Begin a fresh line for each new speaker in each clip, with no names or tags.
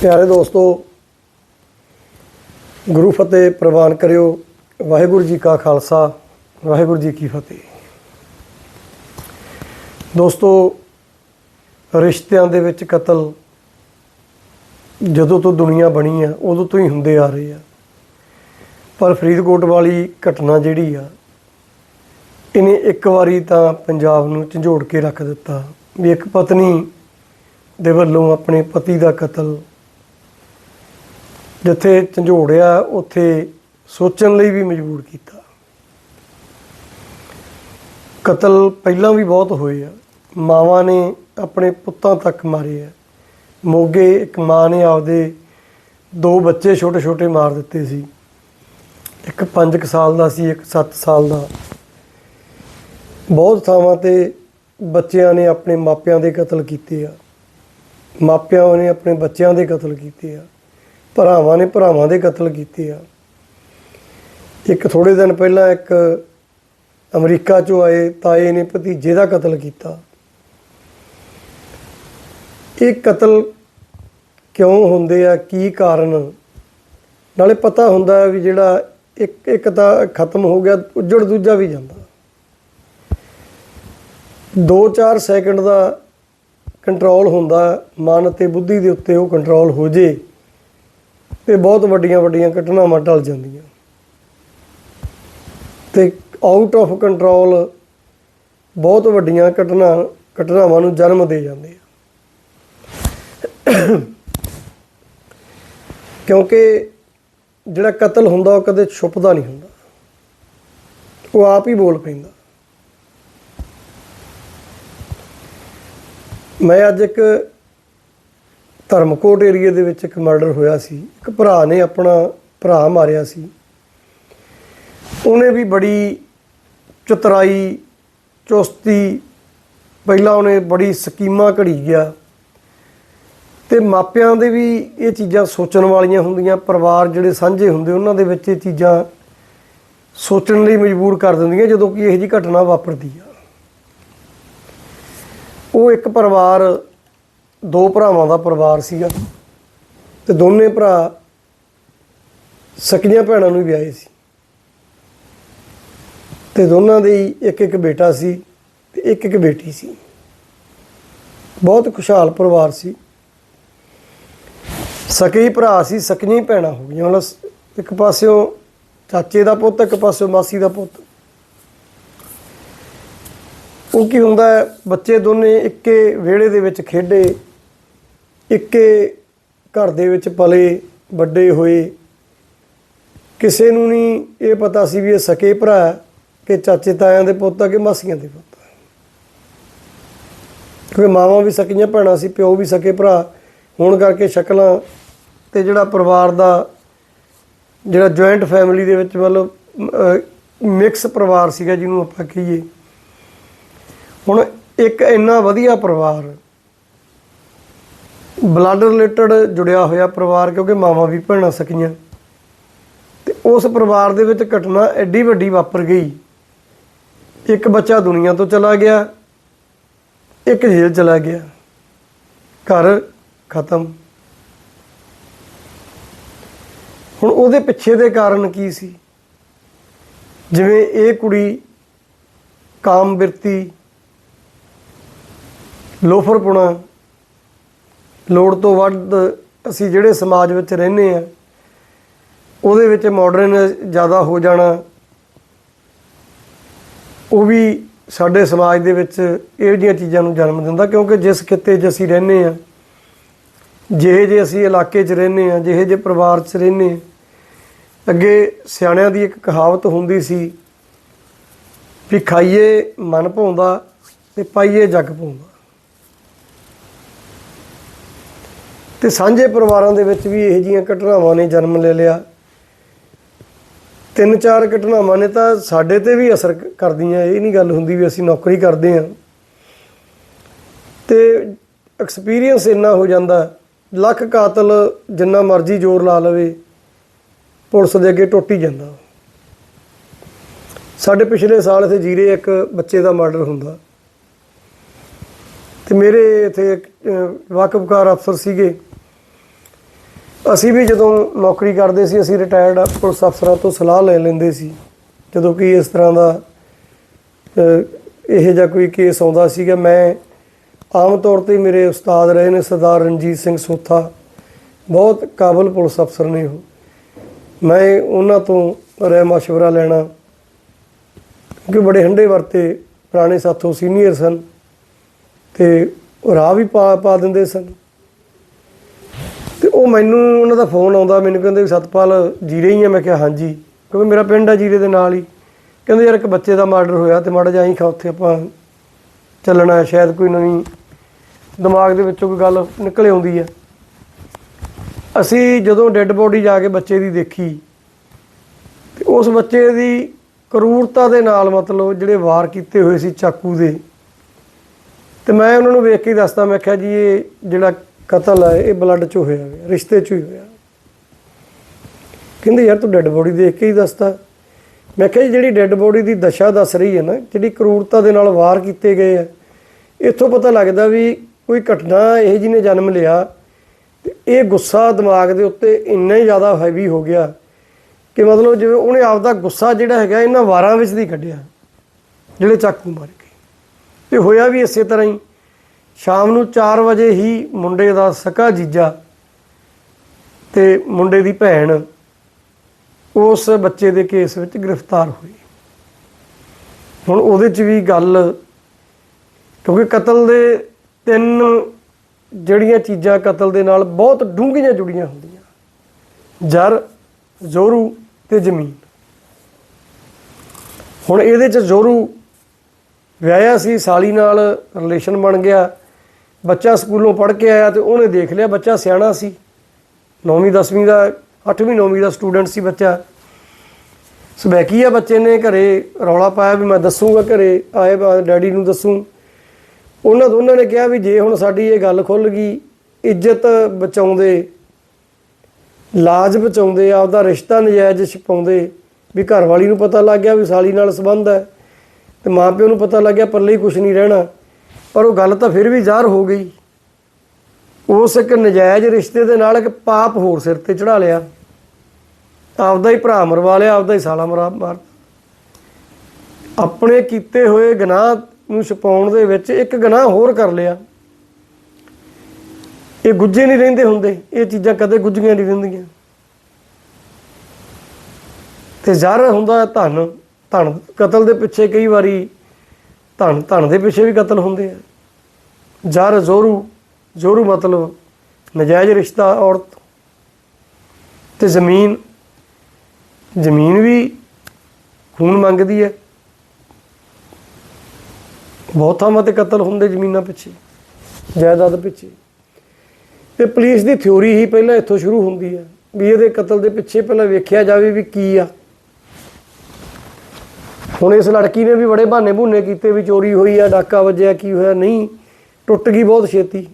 ਪਿਆਰੇ ਦੋਸਤੋ, ਗੁਰੂ ਫਤਿਹ ਪ੍ਰਵਾਨ ਕਰਿਓ। ਵਾਹਿਗੁਰੂ ਜੀ ਕਾ ਖਾਲਸਾ, ਵਾਹਿਗੁਰੂ ਜੀ ਕੀ ਫਤਿਹ। ਦੋਸਤੋ, ਰਿਸ਼ਤਿਆਂ ਦੇ ਵਿੱਚ ਕਤਲ ਜਦੋਂ ਤੋਂ ਦੁਨੀਆ ਬਣੀ ਆ, ਉਦੋਂ ਤੋਂ ਹੀ ਹੁੰਦੇ ਆ ਰਹੇ ਆ। ਪਰ ਫਰੀਦਕੋਟ ਵਾਲੀ ਘਟਨਾ ਜਿਹੜੀ ਆ, ਇਹਨੇ ਇੱਕ ਵਾਰੀ ਤਾਂ ਪੰਜਾਬ ਨੂੰ ਝੰਜੋੜ ਕੇ ਰੱਖ ਦਿੱਤਾ ਵੀ ਇੱਕ ਪਤਨੀ ਦੇ ਵੱਲੋਂ ਆਪਣੇ ਪਤੀ ਦਾ ਕਤਲ ਜਿੱਥੇ ਝੰਜੋੜਿਆ, ਉੱਥੇ ਸੋਚਣ ਲਈ ਵੀ ਮਜਬੂਰ ਕੀਤਾ। ਕਤਲ ਪਹਿਲਾਂ ਵੀ ਬਹੁਤ ਹੋਏ ਆ। ਮਾਵਾਂ ਨੇ ਆਪਣੇ ਪੁੱਤਾਂ ਤੱਕ ਮਾਰੇ ਆ। ਮੋਗੇ ਇੱਕ ਮਾਂ ਨੇ ਆਪਦੇ ਦੋ ਬੱਚੇ ਛੋਟੇ ਛੋਟੇ ਮਾਰ ਦਿੱਤੇ ਸੀ। ਇੱਕ 5 ਸਾਲ ਦਾ ਸੀ, ਇੱਕ 7 ਸਾਲ ਦਾ। ਬਹੁਤ ਥਾਵਾਂ ਤੇ ਬੱਚਿਆਂ ਨੇ ਆਪਣੇ ਮਾਪਿਆਂ ਦੇ ਕਤਲ ਕੀਤੇ ਆ। ਮਾਪਿਆਂ ਨੇ ਆਪਣੇ ਬੱਚਿਆਂ ਦੇ ਕਤਲ ਕੀਤੇ ਆ। ਭਰਾਵਾਂ ਨੇ ਭਰਾਵਾਂ ਦੇ ਕਤਲ ਕੀਤੇ ਆ। ਇੱਕ ਥੋੜੇ ਦਿਨ ਪਹਿਲਾਂ ਇੱਕ ਅਮਰੀਕਾ ਚੋਂ ਆਏ ਤਾਏ ਨੇ ਭਤੀਜੇ ਦਾ ਕਤਲ ਕੀਤਾ। ਇਹ ਕਤਲ ਕਿਉਂ ਹੁੰਦੇ ਆ? ਕੀ ਕਾਰਨ? ਨਾਲੇ ਪਤਾ ਹੁੰਦਾ ਵੀ ਜਿਹੜਾ ਇੱਕ ਇੱਕ ਤਾਂ ਖਤਮ ਹੋ ਗਿਆ, ਉੱਜੜ ਦੂਜਾ ਵੀ ਜਾਂਦਾ। 2-4 ਸੈਕਿੰਡ ਦਾ ਕੰਟਰੋਲ ਹੁੰਦਾ, ਮਨ ਤੇ ਬੁੱਧੀ ਦੇ ਉੱਤੇ ਉਹ ਕੰਟਰੋਲ ਹੋ ਜੇ। ਤੇ ਬਹੁਤ ਵੱਡੀਆਂ ਵੱਡੀਆਂ ਘਟਨਾਵਾਂ ਟਲ ਜਾਂਦੀਆਂ। ਤੇ ਆਊਟ ਆਫ ਕੰਟਰੋਲ ਬਹੁਤ ਵੱਡੀਆਂ ਘਟਨਾ, ਘਟਨਾਵਾਂ ਨੂੰ ਜਨਮ ਦੇ ਜਾਂਦੇ ਆ। ਕਿਉਂਕਿ ਜਿਹੜਾ ਕਤਲ ਹੁੰਦਾ ਉਹ ਕਦੇ ਛੁਪਦਾ ਨਹੀਂ ਹੁੰਦਾ। ਉਹ ਆਪ ਹੀ ਬੋਲ ਪੈਂਦਾ। ਮੈਂ ਅੱਜ ਇੱਕ ਧਰਮਕੋਟ ਏਰੀਆ ਦੇ ਵਿੱਚ ਇੱਕ ਮਰਡਰ ਹੋਇਆ ਸੀ। ਇੱਕ ਭਰਾ ਨੇ ਆਪਣਾ ਭਰਾ ਮਾਰਿਆ ਸੀ। ਉਹਨੇ ਵੀ ਬੜੀ ਚਤਰਾਈ, ਚੁਸਤੀ, ਪਹਿਲਾਂ ਉਹਨੇ ਬੜੀ ਸਕੀਮਾਂ ਘੜੀ ਗਿਆ। ਤੇ ਮਾਪਿਆਂ ਦੇ ਵੀ ਇਹ ਚੀਜ਼ਾਂ ਸੋਚਣ ਵਾਲੀਆਂ ਹੁੰਦੀਆਂ, ਪਰਿਵਾਰ ਜਿਹੜੇ ਸਾਂਝੇ ਹੁੰਦੇ, ਉਹਨਾਂ ਦੇ ਵਿੱਚ ਇਹ ਚੀਜ਼ਾਂ ਸੋਚਣ ਲਈ ਮਜਬੂਰ ਕਰ ਦਿੰਦੀਆਂ, ਜਦੋਂ ਕਿ ਇਹੋ ਜਿਹੀ ਘਟਨਾ ਵਾਪਰਦੀ ਆ। ਉਹ ਇੱਕ ਪਰਿਵਾਰ ਦੋ ਭਰਾਵਾਂ ਦਾ ਪਰਿਵਾਰ ਸੀਗਾ ਤੇ ਦੋਨੇ ਭਰਾ ਸਕੀਆਂ ਭੈਣਾਂ ਨੂੰ ਵਿਆਹੇ ਸੀ। ਤੇ ਦੋਨਾਂ ਦੇ ਹੀ ਇੱਕ ਇੱਕ ਬੇਟਾ ਸੀ ਤੇ ਇੱਕ ਇੱਕ ਬੇਟੀ ਸੀ। ਬਹੁਤ ਖੁਸ਼ਹਾਲ ਪਰਿਵਾਰ ਸੀ। ਸਕੀ ਭਰਾ ਸੀ, ਸਕੀਆਂ ਹੀ ਭੈਣਾਂ ਹੋ ਗਈਆਂ। ਮਤਲਬ ਇੱਕ ਪਾਸਿਓਂ ਚਾਚੇ ਦਾ ਪੁੱਤ, ਇੱਕ ਪਾਸਿਓਂ ਮਾਸੀ ਦਾ ਪੁੱਤ। ਉਹ ਕੀ ਹੁੰਦਾ ਬੱਚੇ ਦੋਨੇ ਇੱਕੇ ਵਿਹੜੇ ਦੇ ਵਿੱਚ ਖੇਡੇ। ਇੱਕੇ ਘਰ ਦੇ ਵਿੱਚ ਪਲੇ, ਵੱਡੇ ਹੋਏ। ਕਿਸੇ ਨੂੰ ਨਹੀਂ ਇਹ ਪਤਾ ਸੀ ਵੀ ਇਹ ਸਕੇ ਭਰਾ ਕਿ ਚਾਚੇ ਤਾਇਆਂ ਦੇ ਪੁੱਤ ਆ ਕਿ ਮਾਸੀਆਂ ਦੇ ਪੁੱਤ ਕਿਉਂਕਿ ਮਾਵਾਂ ਵੀ ਸਕੀਆਂ, ਭੈਣਾਂ ਸੀ, ਪਿਓ ਵੀ ਸਕੇ ਭਰਾ। ਹੋਣ ਕਰਕੇ ਸ਼ਕਲਾਂ ਤੇ ਜਿਹੜਾ ਪਰਿਵਾਰ ਦਾ, ਜਿਹੜਾ ਜੁਆਇੰਟ ਫੈਮਿਲੀ ਦੇ ਵਿੱਚ ਮਤਲਬ ਮਿਕਸ ਪਰਿਵਾਰ ਸੀਗਾ ਜਿਹਨੂੰ ਆਪਾਂ ਕਹੀਏ। ਹੁਣ ਇੱਕ ਇੰਨਾ ਵਧੀਆ ਪਰਿਵਾਰ ਬਲੱਡ ਰਿਲੇਟਡ ਜੁੜਿਆ ਹੋਇਆ ਪਰਿਵਾਰ, ਕਿਉਂਕਿ ਮਾਵਾਂ ਵੀ ਭੈਣਾਂ ਸਕੀਆਂ। ਤੇ ਉਸ ਪਰਿਵਾਰ ਦੇ ਵਿੱਚ ਘਟਨਾ ਐਡੀ ਵੱਡੀ ਵਾਪਰ ਗਈ। ਇੱਕ ਬੱਚਾ ਦੁਨੀਆ ਤੋਂ ਚਲਾ ਗਿਆ, ਇੱਕ ਜੇਲ੍ਹ ਚਲਾ ਗਿਆ। ਘਰ ਖਤਮ। ਹੁਣ ਉਹਦੇ ਪਿੱਛੇ ਦੇ ਕਾਰਨ ਕੀ ਸੀ? ਜਿਵੇਂ ਇਹ ਕੁੜੀ ਕਾਮ ਬਿਰਤੀ ਲੋਫਰਪੁਣਾ ਲੋੜ ਤੋਂ ਵੱਧ ਅਸੀਂ ਜਿਹੜੇ ਸਮਾਜ ਵਿੱਚ ਰਹਿੰਦੇ ਆ ਉਹਦੇ ਵਿੱਚ ਮਾਡਰਨ ਜ਼ਿਆਦਾ ਹੋ ਜਾਣਾ, ਉਹ ਵੀ ਸਾਡੇ ਸਮਾਜ ਦੇ ਵਿੱਚ ਇਹੋ ਜਿਹੀਆਂ ਚੀਜ਼ਾਂ ਨੂੰ ਜਨਮ ਦਿੰਦਾ, ਕਿਉਂਕਿ ਜਿਸ ਖਿੱਤੇ 'ਚ ਅਸੀਂ ਰਹਿੰਦੇ ਆ ਜਿਹੇ ਜੇ ਅਸੀਂ ਇਲਾਕੇ 'ਚ ਰਹਿੰਦੇ ਆ ਜਿਹੇ ਜੇ ਪਰਿਵਾਰ 'ਚ ਰਹਿੰਦੇ ਆ ਅੱਗੇ ਸਿਆਣਿਆਂ ਦੀ ਇੱਕ ਕਹਾਵਤ ਹੁੰਦੀ ਸੀ ਵੀ ਖਾਈਏ ਮਨ ਭਾਉਂਦਾ ਤੇ ਪਾਈਏ ਜੱਗ ਭਾਉਂਦਾ। ਤੇ ਸਾਂਝੇ ਪਰਿਵਾਰਾਂ ਦੇ ਵਿੱਚ ਵੀ ਇਹੋ ਜਿਹੀਆਂ ਘਟਨਾਵਾਂ ਨੇ ਜਨਮ ਲੈ ਲਿਆ। ਤਿੰਨ ਚਾਰ ਘਟਨਾਵਾਂ ਨੇ ਤਾਂ ਸਾਡੇ ਤੇ ਵੀ ਅਸਰ ਕਰਦੀਆਂ। ਇਹ ਨਹੀਂ ਗੱਲ ਹੁੰਦੀ ਵੀ ਅਸੀਂ ਨੌਕਰੀ ਕਰਦੇ ਹਾਂ। ਤੇ ਐਕਸਪੀਰੀਅੰਸ ਇੰਨਾ ਹੋ ਜਾਂਦਾ ਲੱਖ ਕਾਤਲ ਜਿੰਨਾ ਮਰਜ਼ੀ ਜ਼ੋਰ ਲਾ ਲਵੇ ਪੁਲਿਸ ਦੇ ਅੱਗੇ ਟੁੱਟ ਹੀ ਜਾਂਦਾ। ਸਾਡੇ ਪਿਛਲੇ ਸਾਲ ਇੱਥੇ ਜੀਰੇ ਇੱਕ ਬੱਚੇ ਦਾ ਮਰਡਰ ਹੁੰਦਾ। ਤੇ ਮੇਰੇ ਇੱਥੇ ਇੱਕ ਅਹ, ਵਾਕਫਕਾਰ ਅਫਸਰ ਸੀਗੇ। ਅਸੀਂ ਵੀ ਜਦੋਂ ਨੌਕਰੀ ਕਰਦੇ ਸੀ ਅਸੀਂ ਰਿਟਾਇਰਡ ਪੁਲਿਸ ਅਫਸਰਾਂ ਤੋਂ ਸਲਾਹ ਲੈ ਲੈਂਦੇ ਸੀ। ਜਦੋਂ ਕਿ ਇਸ ਤਰ੍ਹਾਂ ਦਾ ਅਹ, ਇਹੋ ਜਿਹਾ ਕੋਈ ਕੇਸ ਆਉਂਦਾ ਸੀਗਾ ਮੈਂ ਆਮ ਤੌਰ ਤੇ ਮੇਰੇ ਉਸਤਾਦ ਰਹੇ ਨੇ ਸਰਦਾਰ ਰਣਜੀਤ ਸਿੰਘ ਸੋਥਾ। ਬਹੁਤ ਕਾਬਲ ਪੁਲਿਸ ਅਫਸਰ ਨੇ ਉਹ। ਮੈਂ ਉਹਨਾਂ ਤੋਂ ਰਹਿ ਮਸ਼ਵਰਾ ਲੈਣਾ ਕਿ ਬੜੇ ਹੰਡੇ ਵਰਤੇ ਪੁਰਾਣੇ ਸਾਥੋਂ ਸੀਨੀਅਰ ਸਨ ਤੇ ਰਾਹ ਵੀ ਪਾ ਪਾ ਦਿੰਦੇ ਸਨ। ਤੇ ਉਹ ਮੈਨੂੰ ਉਹਨਾਂ ਦਾ ਫੋਨ ਆਉਂਦਾ, ਮੈਨੂੰ ਕਹਿੰਦੇ ਵੀ ਸਤਪਾਲ, ਜੀਰੇ ਹੀ ਆ। ਮੈਂ ਕਿਹਾ, ਹਾਂਜੀ। ਕਿਉਂਕਿ ਮੇਰਾ ਪਿੰਡ ਆ ਜੀਰੇ ਦੇ ਨਾਲ ਹੀ। ਕਹਿੰਦੇ ਯਾਰ ਇੱਕ ਬੱਚੇ ਦਾ ਮਰਡਰ ਹੋਇਆ ਤੇ ਮਾੜਾ ਜਿਹਾ ਹੀ ਖਾ ਉੱਥੇ ਆਪਾਂ ਚੱਲਣਾ ਸ਼ਾਇਦ ਕੋਈ ਨਵੀਂ ਦਿਮਾਗ ਦੇ ਵਿੱਚੋਂ ਕੋਈ ਗੱਲ ਨਿਕਲ ਆਉਂਦੀ ਆ ਅਸੀਂ ਜਦੋਂ ਡੈੱਡ ਬੋਡੀ ਜਾ ਕੇ ਬੱਚੇ ਦੀ ਦੇਖੀ, ਤੇ ਉਸ ਬੱਚੇ ਦੀ ਕਰੂਰਤਾ ਦੇ ਨਾਲ ਮਤਲਬ ਜਿਹੜੇ ਵਾਰ ਕੀਤੇ ਹੋਏ ਸੀ ਚਾਕੂ ਦੇ, ਤੇ ਮੈਂ ਉਹਨਾਂ ਨੂੰ ਵੇਖ ਕੇ ਦੱਸਦਾ, ਮੈਂ ਕਿਹਾ ਜੀ, ਇਹ ਜਿਹੜਾ ਕਤਲ ਹੈ, ਇਹ ਬਲੱਡ ਚ ਹੋਇਆ ਹੈ ਰਿਸ਼ਤੇ ਚ ਹੀ ਹੋਇਆ। ਕਹਿੰਦੇ, ਯਾਰ ਤੂੰ ਡੈੱਡ ਬੋਡੀ ਦੇਖ ਕੇ ਹੀ ਦੱਸਦਾ। ਮੈਂ ਕਿਹਾ ਜੀ ਜਿਹੜੀ ਡੈੱਡ ਬੋਡੀ ਦੀ ਦਸ਼ਾ ਦੱਸ ਰਹੀ ਹੈ ਨਾ, ਜਿਹੜੀ ਕਰੂਰਤਾ ਦੇ ਨਾਲ ਵਾਰ ਕੀਤੇ ਗਏ ਆ, ਇੱਥੋਂ ਪਤਾ ਲੱਗਦਾ ਵੀ ਕੋਈ ਘਟਨਾ ਇਹ ਜੀ ਨੇ ਜਨਮ ਲਿਆ, ਤੇ ਇਹ ਗੁੱਸਾ ਦਿਮਾਗ ਦੇ ਉੱਤੇ ਇੰਨਾ ਹੀ ਜ਼ਿਆਦਾ ਹੈਵੀ ਹੋ ਗਿਆ ਕਿ ਮਤਲਬ ਜਿਵੇਂ ਉਹਨੇ ਆਪਦਾ ਗੁੱਸਾ ਜਿਹੜਾ ਹੈਗਾ, ਇਹਨਾਂ ਵਾਰਾਂ ਵਿੱਚ ਦੀ ਕੱਢਿਆ, ਜਿਹੜੇ ਚਾਕੂ ਮਾਰ ਕੇ। ਤੇ ਹੋਇਆ ਵੀ ਇਸੇ ਤਰ੍ਹਾਂ ਹੀ। ਸ਼ਾਮ ਨੂੰ 4 ਵਜੇ ਹੀ ਮੁੰਡੇ ਦਾ ਸਕਾ ਜੀਜਾ ਤੇ ਮੁੰਡੇ ਦੀ ਭੈਣ ਉਸ ਬੱਚੇ ਦੇ ਕੇਸ ਵਿੱਚ ਗ੍ਰਿਫਤਾਰ ਹੋਈ। ਹੁਣ ਉਹਦੇ 'ਚ ਵੀ ਗੱਲ, ਕਿਉਂਕਿ ਕਤਲ ਦੇ ਤਿੰਨ ਜਿਹੜੀਆਂ ਚੀਜ਼ਾਂ ਕਤਲ ਦੇ ਨਾਲ ਬਹੁਤ ਡੂੰਘੀਆਂ ਜੁੜੀਆਂ ਹੁੰਦੀਆਂ। ਜਰ, ਜ਼ੋਰੂ ਤੇ ਜ਼ਮੀਨ। ਹੁਣ ਇਹਦੇ 'ਚ ਜ਼ੋਰੂ ਵਿਆਹਿਆ ਸੀ, ਸਾਲੀ ਨਾਲ ਰਿਲੇਸ਼ਨ ਬਣ ਗਿਆ। ਬੱਚਾ ਸਕੂਲੋਂ ਪੜ੍ਹ ਕੇ ਆਇਆ ਤੇ ਉਹਨੇ ਦੇਖ ਲਿਆ ਬੱਚਾ ਸਿਆਣਾ ਸੀ। 9ਵੀਂ 10ਵੀਂ ਦਾ 8ਵੀਂ 9ਵੀਂ ਦਾ ਸਟੂਡੈਂਟ ਸੀ ਬੱਚਾ। ਸਬੈਕੀ ਆ ਬੱਚੇ ਨੇ ਘਰੇ ਰੌਲਾ ਪਾਇਆ ਵੀ ਮੈਂ ਦੱਸੂਗਾ, ਘਰੇ ਆਏ ਬਾਅਦ ਡੈਡੀ ਨੂੰ ਦੱਸੂ। ਉਹਨਾਂ ਦੋਨਾਂ ਨੇ ਕਿਹਾ ਵੀ ਜੇ ਹੁਣ ਸਾਡੀ ਇਹ ਗੱਲ ਖੁੱਲ ਗਈ, ਇੱਜ਼ਤ ਬਚਾਉਂਦੇ, ਲਾਜ ਬਚਾਉਂਦੇ, ਆਪਦਾ ਰਿਸ਼ਤਾ ਨਜਾਇਜ਼ ਛਪਾਉਂਦੇ, ਵੀ ਘਰ ਵਾਲੀ ਨੂੰ ਪਤਾ ਲੱਗ ਗਿਆ ਵੀ ਸਾਲੀ ਨਾਲ ਸੰਬੰਧ ਹੈ। ਤੇ ਮਾਪਿਓ ਨੂੰ ਪਤਾ ਲੱਗ ਗਿਆ ਪੱਲੇ ਹੀ ਕੁਝ ਨਹੀਂ ਰਹਿਣਾ। ਪਰ ਉਹ ਗੱਲ ਤਾਂ ਫਿਰ ਵੀ ਜ਼ਾਹਰ ਹੋ ਗਈ। ਉਸ ਇੱਕ ਨਜਾਇਜ਼ ਰਿਸ਼ਤੇ ਦੇ ਨਾਲ ਇੱਕ ਪਾਪ ਹੋਰ ਸਿਰ ਤੇ ਚੜਾ ਲਿਆ। ਆਪਦਾ ਹੀ ਭਰਾ ਮਰਵਾ ਲਿਆ, ਆਪਦਾ ਹੀ ਸਾਲਾ ਮਰਾ, ਮਾਰ ਆਪਣੇ ਕੀਤੇ ਹੋਏ ਗੁਨਾਹ ਨੂੰ ਛਪਾਉਣ ਦੇ ਵਿੱਚ ਇੱਕ ਗੁਨਾਹ ਹੋਰ ਕਰ ਲਿਆ। ਇਹ ਗੁੱਜੇ ਨਹੀਂ ਰਹਿੰਦੇ ਹੁੰਦੇ, ਇਹ ਚੀਜ਼ਾਂ ਕਦੇ ਗੁੱਜੀਆਂ ਨਹੀਂ ਰਹਿੰਦੀਆਂ। ਤੇ ਜ਼ਰ ਹੁੰਦਾ ਧਨ ਧਨ, ਕਤਲ ਦੇ ਪਿੱਛੇ ਕਈ ਵਾਰੀ ਧਨ ਧਨ ਦੇ ਪਿੱਛੇ ਵੀ ਕਤਲ ਹੁੰਦੇ ਆ। ਜ਼ਰ, ਜ਼ੋਰੂ ਜ਼ੋਰੂ ਮਤਲਬ ਨਜਾਇਜ਼ ਰਿਸ਼ਤਾ ਔਰਤ ਤੇ ਜ਼ਮੀਨ। ਜ਼ਮੀਨ ਵੀ ਖੂਨ ਮੰਗਦੀ ਹੈ। ਬਹੁਤ ਥਾਵਾਂ ਤੇ ਕਤਲ ਹੁੰਦੇ ਜ਼ਮੀਨਾਂ ਪਿੱਛੇ, ਜਾਇਦਾਦ ਪਿੱਛੇ। ਤੇ ਪੁਲਿਸ ਦੀ ਥਿਉਰੀ ਹੀ ਪਹਿਲਾਂ ਇੱਥੋਂ ਸ਼ੁਰੂ ਹੁੰਦੀ ਹੈ ਵੀ ਇਹਦੇ ਕਤਲ ਦੇ ਪਿੱਛੇ ਪਹਿਲਾਂ ਵੇਖਿਆ ਜਾਵੇ ਵੀ ਕੀ ਆ। ਹੁਣ ਇਸ ਲੜਕੀ ਨੇ ਵੀ ਬੜੇ ਬਹਾਨੇ ਬੁੰਨੇ ਕੀਤੇ ਵੀ ਚੋਰੀ ਹੋਈ ਆ, ਡਾਕਾ ਵੱਜਿਆ, ਕੀ ਹੋਇਆ? ਨਹੀਂ, ਟੁੱਟ ਗਈ ਬਹੁਤ ਛੇਤੀ।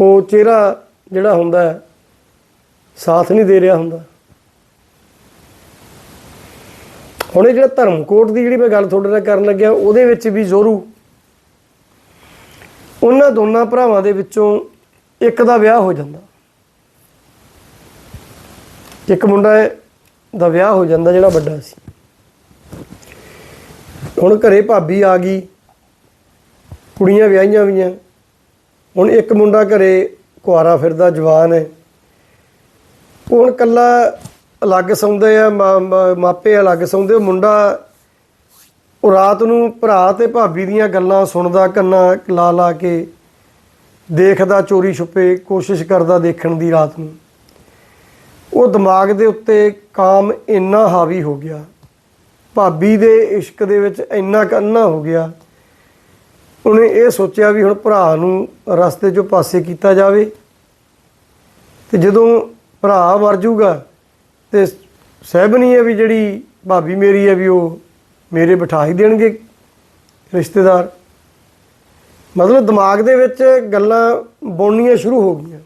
ਉਹ ਚਿਹਰਾ ਜਿਹੜਾ ਹੁੰਦਾ ਸਾਥ ਨਹੀਂ ਦੇ ਰਿਹਾ ਹੁੰਦਾ। ਹੁਣ ਇਹ ਜਿਹੜਾ ਧਰਮਕੋਟ ਦੀ ਜਿਹੜੀ ਮੈਂ ਗੱਲ ਤੁਹਾਡੇ ਨਾਲ ਕਰਨ ਲੱਗਿਆ, ਉਹਦੇ ਵਿੱਚ ਵੀ ਜ਼ੋਰੂ। ਉਹਨਾਂ ਦੋਨਾਂ ਭਰਾਵਾਂ ਦੇ ਵਿੱਚੋਂ ਇੱਕ ਦਾ ਵਿਆਹ ਹੋ ਜਾਂਦਾ। ਇੱਕ ਮੁੰਡਾ ਹੈ ਦਾ ਵਿਆਹ ਹੋ ਜਾਂਦਾ ਜਿਹੜਾ ਵੱਡਾ ਸੀ। ਹੁਣ ਘਰੇ ਭਾਬੀ ਆ ਗਈ, ਕੁੜੀਆਂ ਵਿਆਹੀਆਂ ਹੋਈਆਂ। ਹੁਣ ਇੱਕ ਮੁੰਡਾ ਘਰੇ ਕੁਆਰਾ ਫਿਰਦਾ, ਜਵਾਨ ਹੈ। ਉਹ ਹੁਣ ਕੱਲਾ ਅਲੱਗ ਸੌਂਦੇ ਆ, ਮਾ- ਮਾਪੇ ਅਲੱਗ ਸੌਂਦੇ ਉਹ ਮੁੰਡਾ ਉਹ ਰਾਤ ਨੂੰ ਭਰਾ ਤੇ ਭਾਬੀ ਦੀਆਂ ਗੱਲਾਂ ਸੁਣਦਾ, ਕੰਨਾਂ ਲਾ ਲਾ ਕੇ ਦੇਖਦਾ ਚੋਰੀ ਛੁਪੇ ਕੋਸ਼ਿਸ਼ ਕਰਦਾ ਦੇਖਣ ਦੀ ਰਾਤ ਨੂੰ। ਉਹ ਦਿਮਾਗ ਦੇ ਉੱਤੇ ਕਾਮ ਇੰਨਾ ਹਾਵੀ ਹੋ ਗਿਆ, ਭਾਬੀ ਦੇ ਇਸ਼ਕ ਦੇ ਵਿੱਚ ਇੰਨਾ ਕੰਨਾ ਹੋ ਗਿਆ, ਉਹਨੇ ਇਹ ਸੋਚਿਆ ਵੀ ਹੁਣ ਭਰਾ ਨੂੰ ਰਸਤੇ 'ਚੋਂ ਪਾਸੇ ਕੀਤਾ ਜਾਵੇ ਤੇ ਜਦੋਂ ਭਰਾ ਮਰ ਜਾਊਗਾ ਤੇ ਸਹਿਬਨੀ ਹੈ ਵੀ ਜਿਹੜੀ ਭਾਬੀ ਮੇਰੀ ਹੈ ਵੀ ਉਹ ਮੇਰੇ ਬਿਠਾ ਹੀ ਦੇਣਗੇ ਰਿਸ਼ਤੇਦਾਰ। ਮਤਲਬ ਦਿਮਾਗ ਦੇ ਵਿੱਚ ਗੱਲਾਂ ਬੁਣਨੀਆਂ ਸ਼ੁਰੂ ਹੋ ਗਈਆਂ।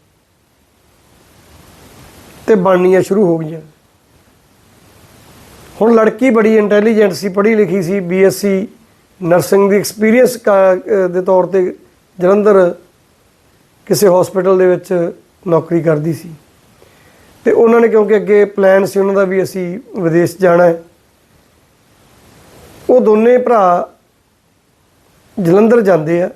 ਤੇ ਬਣਨੀਆਂ ਸ਼ੁਰੂ ਹੋ ਗਈਆਂ। ਹੁਣ ਲੜਕੀ ਬੜੀ ਇੰਟੈਲੀਜੈਂਟ ਸੀ, ਪੜ੍ਹੀ ਲਿਖੀ ਸੀ ਬੀਐਸਸੀ ਨਰਸਿੰਗ ਦੀ ਐਕਸਪੀਰੀਅੰਸ ਦੇ ਤੌਰ ਤੇ ਜਲੰਧਰ ਕਿਸੇ ਹਸਪੀਟਲ ਦੇ ਵਿੱਚ ਨੌਕਰੀ ਕਰਦੀ ਸੀ। ਤੇ ਉਹਨਾਂ ਨੇ ਕਿਉਂਕਿ ਅੱਗੇ ਪਲਾਨ ਸੀ ਉਹਨਾਂ ਦਾ ਵੀ ਅਸੀਂ ਵਿਦੇਸ਼ ਜਾਣਾ ਹੈ। ਉਹ ਦੋਨੇ ਭਰਾ ਜਲੰਧਰ ਜਾਂਦੇ ਆ।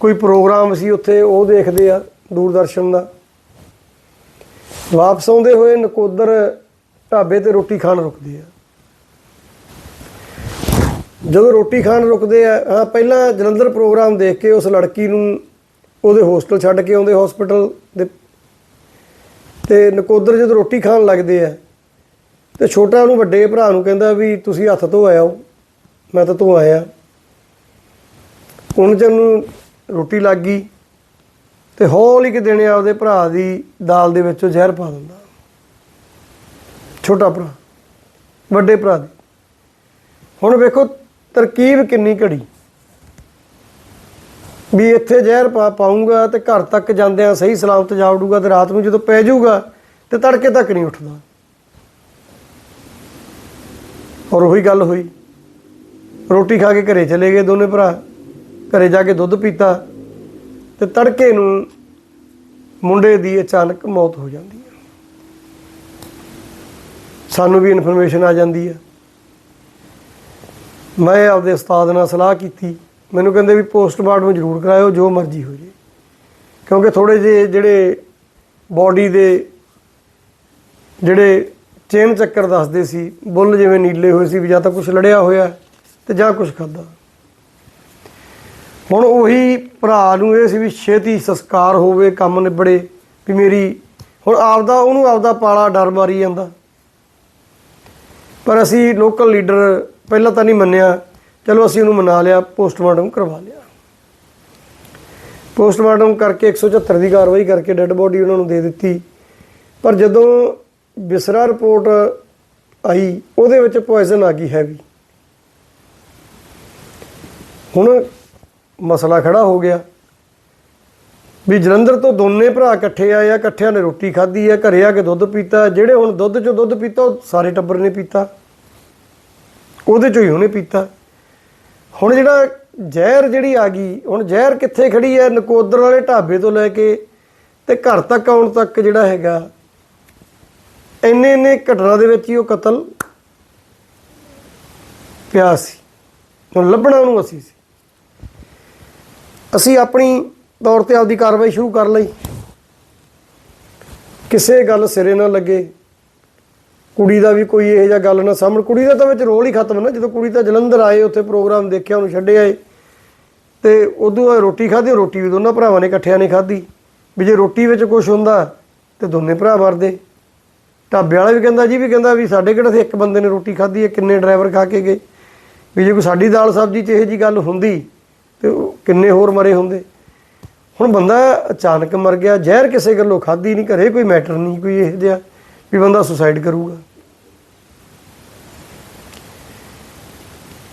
ਕੋਈ ਪ੍ਰੋਗਰਾਮ ਸੀ ਉੱਥੇ, ਉਹ ਦੇਖਦੇ ਆ ਦੂਰਦਰਸ਼ਨ ਦਾ। ਵਾਪਸ ਆਉਂਦੇ ਹੋਏ ਨਕੋਦਰ ਢਾਬੇ ਤੇ ਰੋਟੀ ਖਾਣ ਰੁਕਦੇ ਆ। ਜਦੋਂ ਰੋਟੀ ਖਾਣ ਰੁਕਦੇ ਆ, ਹਾਂ, ਪਹਿਲਾਂ ਜਲੰਧਰ ਪ੍ਰੋਗਰਾਮ ਦੇਖ ਕੇ ਉਸ ਲੜਕੀ ਨੂੰ ਉਹਦੇ ਹੋਸਟਲ ਛੱਡ ਕੇ ਆਉਂਦੇ ਹਸਪੀਟਲ ਦੇ ਤੇ ਨਕੋਦਰ ਜਦੋਂ ਰੋਟੀ ਖਾਣ ਲੱਗਦੇ ਆ, ਤੇ ਛੋਟਾ ਨੂੰ ਵੱਡੇ ਭਰਾ ਨੂੰ ਕਹਿੰਦਾ ਵੀ ਤੁਸੀਂ ਹੱਥ ਧੋ ਆਇਓ, ਮੈਂ ਤਾਂ ਧੋ ਆਇਆ ਹੁਣ ਚ ਉਹਨੂੰ ਰੋਟੀ ਲੱਗ ਗਈ ਤੇ ਹੌਲੀ ਕਿ ਦਿਨੇ ਆਪਦੇ ਭਰਾ ਦੀ ਦਾਲ ਦੇ ਵਿੱਚੋਂ ਜ਼ਹਿਰ ਪਾ ਦਿੰਦਾ। ਛੋਟਾ ਭਰਾ, ਵੱਡੇ ਭਰਾ ਦੀ। ਹੁਣ ਵੇਖੋ ਤਰਕੀਬ ਕਿੰਨੀ ਘੜੀ। ਵੀ ਇੱਥੇ ਜ਼ਹਿਰ ਪਾ ਪਾਉਂਗਾ ਤੇ ਘਰ ਤੱਕ ਜਾਂਦਿਆਂ ਸਹੀ ਸਲਾਮਤ ਜਾ ਉਡੂਗਾ ਤੇ ਰਾਤ ਨੂੰ ਜਦੋਂ ਪੈ ਜਾਊਗਾ ਤੇ ਤੜਕੇ ਤੱਕ ਨਹੀਂ ਉੱਠਦਾ। ਔਰ ਉਹੀ ਗੱਲ ਹੋਈ। ਰੋਟੀ ਖਾ ਕੇ ਘਰੇ ਚਲੇ ਗਏ ਦੋਨੇ ਭਰਾ। ਘਰੇ ਜਾ ਕੇ ਦੁੱਧ ਪੀਤਾ। ਤੇ ਤੜਕੇ ਨੂੰ ਮੁੰਡੇ ਦੀ ਅਚਾਨਕ ਮੌਤ ਹੋ ਜਾਂਦੀ ਹੈ। ਸਾਨੂੰ ਵੀ ਇਨਫੋਰਮੇਸ਼ਨ ਆ ਜਾਂਦੀ ਹੈ। ਮੈਂ ਆਪਦੇ ਉਸਤਾਦ ਨਾਲ ਸਲਾਹ ਕੀਤੀ। ਮੈਨੂੰ ਕਹਿੰਦੇ ਵੀ ਪੋਸਟਮਾਰਟਮ ਜ਼ਰੂਰ ਕਰਾਇਓ, ਜੋ ਮਰਜ਼ੀ ਹੋ ਜੇ। ਕਿਉਂਕਿ ਥੋੜੇ ਜਿਹੇ ਜਿਹੜੇ ਬਾਡੀ ਦੇ ਜਿਹੜੇ ਚੇਨ ਚੱਕਰ ਦੱਸਦੇ ਸੀ, ਬੁੱਲ ਜਿਵੇਂ ਨੀਲੇ ਹੋਏ ਸੀ ਵੀ ਜਾਂ ਤਾਂ ਕੁਝ ਲੜਿਆ ਹੋਇਆ ਤੇ ਜਾਂ ਕੁਝ ਖਾਦਾ ਹੁਣ ਉਹੀ ਭਰਾ ਨੂੰ ਇਹ ਸੀ ਵੀ ਛੇਤੀ ਸੰਸਕਾਰ ਹੋਵੇ, ਕੰਮ ਨਿਬੜੇ, ਵੀ ਮੇਰੀ, ਹੁਣ ਆਪਦਾ, ਉਹਨੂੰ ਆਪਦਾ ਪਾਲਾ ਡਰ ਮਾਰੀ ਜਾਂਦਾ। ਪਰ ਅਸੀਂ ਲੋਕਲ ਲੀਡਰ ਪਹਿਲਾਂ ਤਾਂ ਨਹੀਂ ਮੰਨਿਆ। ਚਲੋ ਅਸੀਂ ਉਹਨੂੰ ਮਨਾ ਲਿਆ ਪੋਸਟਮਾਰਟਮ ਕਰਵਾ ਲਿਆ। ਪੋਸਟਮਾਰਟਮ ਕਰਕੇ 174 ਦੀ ਕਾਰਵਾਈ ਕਰਕੇ ਡੈੱਡ ਬੋਡੀ ਉਹਨਾਂ ਨੂੰ ਦੇ ਦਿੱਤੀ। ਪਰ ਜਦੋਂ ਬਿਸਰਾ ਰਿਪੋਰਟ ਆਈ, ਉਹਦੇ ਵਿੱਚ ਪੋਇਜ਼ਨ ਆ ਗਈ ਹੈਵੀ ਹੁਣ ਮਸਲਾ ਖੜਾ ਹੋ ਗਿਆ। ਵੀ ਜਲੰਧਰ ਤੋਂ ਦੋਨੇ ਭਰਾ ਇਕੱਠੇ ਆਏ ਆ, ਇਕੱਠਿਆਂ ਨੇ ਰੋਟੀ ਖਾਧੀ ਆ, ਘਰੇ ਆ ਕੇ ਦੁੱਧ ਪੀਤਾ। ਜਿਹੜੇ ਹੁਣ ਦੁੱਧ ਚੋਂ ਦੁੱਧ ਪੀਤਾ, ਉਹ ਸਾਰੇ ਟੱਬਰ ਨੇ ਪੀਤਾ। ਉਹਦੇ ਚੋਂ ਹੀ ਉਹਨੇ ਪੀਤਾ। ਹੁਣ ਜਿਹੜਾ ਜ਼ਹਿਰ ਜਿਹੜੀ ਆ ਗਈ, ਹੁਣ ਜ਼ਹਿਰ ਕਿੱਥੇ ਖੜੀ ਹੈ ਨਕੋਦਰ ਵਾਲੇ ਢਾਬੇ ਤੋਂ ਲੈ ਕੇ ਤੇ ਘਰ ਤੱਕ ਆਉਣ ਤੱਕ ਜਿਹੜਾ ਹੈਗਾ ਇੰਨੇ ਇੰਨੇ ਘਟਨਾ ਦੇ ਵਿੱਚ ਹੀ ਉਹ ਕਤਲ ਪਿਆ ਸੀ। ਹੁਣ ਲੱਭਣਾ ਉਹਨੂੰ ਅਸੀਂ ਸੀ। ਅਸੀਂ ਆਪਣੀ ਤੌਰ ਤੇ ਆਪਦੀ ਕਾਰਵਾਈ ਸ਼ੁਰੂ ਕਰ ਲਈ। ਕਿਸੇ ਗੱਲ ਸਿਰੇ ਨਾ ਲੱਗੇ। ਕੁੜੀ ਦਾ ਵੀ ਕੋਈ ਇਹੋ ਜਿਹਾ ਗੱਲ ਨਾ ਸਾਹਮਣ। ਕੁੜੀ ਦਾ ਤਾਂ ਵਿੱਚ ਰੋਲ ਹੀ ਖਤਮ ਨਾ। ਜਦੋਂ ਕੁੜੀ ਤਾਂ ਜਲੰਧਰ ਆਏ, ਉੱਥੇ ਪ੍ਰੋਗਰਾਮ ਦੇਖਿਆ, ਉਹਨੂੰ ਛੱਡੇ ਆਏ। ਤੇ ਉਦੋਂ ਰੋਟੀ ਖਾਧੀ, ਰੋਟੀ ਵੀ ਦੋਨਾਂ ਭਰਾਵਾਂ ਨੇ ਇਕੱਠਿਆਂ ਨੇ ਖਾਧੀ। ਵੀ ਜੇ ਰੋਟੀ ਵਿੱਚ ਕੁਝ ਹੁੰਦਾ, ਤੇ ਦੋਨੇ ਭਰਾ ਮਰਦੇ। ਢਾਬੇ ਵਾਲਾ ਵੀ ਕਹਿੰਦਾ, ਜੀ ਵੀ ਕਹਿੰਦਾ ਵੀ ਸਾਡੇ ਕਿਹੜਾ ਸੀ ਇੱਕ ਬੰਦੇ ਨੇ ਰੋਟੀ ਖਾਧੀ ਹੈ ਕਿੰਨੇ ਡਰਾਈਵਰ ਖਾ ਕੇ ਗਏ। ਵੀ ਜੇ ਕੋਈ ਸਾਡੀ ਦਾਲ ਸਬਜ਼ੀ 'ਚ ਇਹੋ ਜੀ ਗੱਲ ਹੁੰਦੀ ਕਿੰਨੇ ਹੋਰ ਮਰੇ ਹੁੰਦੇ। ਹੁਣ ਬੰਦਾ ਅਚਾਨਕ ਮਰ ਗਿਆ, ਜ਼ਹਿਰ ਕਿਸੇ ਗੱਲੋਂ ਖਾਧੀ ਨਹੀਂ, ਘਰੇ ਕੋਈ ਮੈਟਰ ਨਹੀਂ, ਕੋਈ ਇਹੋ ਜਿਹਾ ਵੀ ਬੰਦਾ ਸੁਸਾਈਡ ਕਰੂਗਾ।